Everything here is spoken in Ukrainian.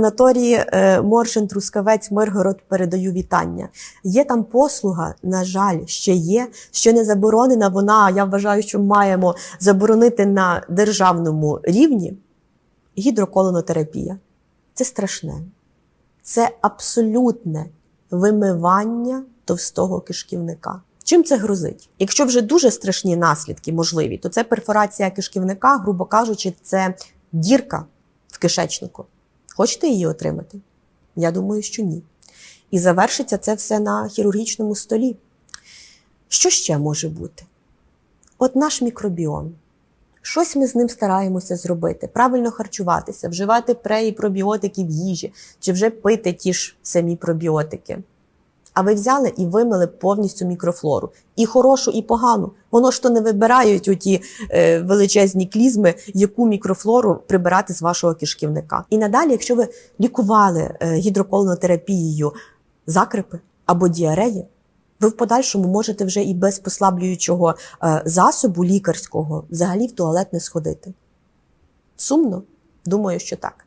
Санаторії е, Моршин, Трускавець, Миргород передаю вітання. Є там послуга, на жаль, ще є, що не заборонена. Вона я вважаю, що маємо заборонити на державному рівні гідроколонотерапія. Це страшне. Це абсолютне вимивання товстого кишківника. Чим це грозить? Якщо вже дуже страшні наслідки можливі, то це перфорація кишківника, грубо кажучи, це дірка в кишечнику. Хочете її отримати? Я думаю, що ні. І завершиться це все на хірургічному столі. Що ще може бути? От наш мікробіом. Щось ми з ним стараємося зробити, правильно харчуватися, вживати пре і пробіотики в їжі, чи вже пити ті ж самі пробіотики. А ви взяли і вимили повністю мікрофлору. І хорошу, і погану. Воно ж то не вибирають оті е, величезні клізми, яку мікрофлору прибирати з вашого кишківника. І надалі, якщо ви лікували е, гідроколонотерапією закрипи або діареї, ви в подальшому можете вже і без послаблюючого е, засобу лікарського взагалі в туалет не сходити. Сумно? Думаю, що так.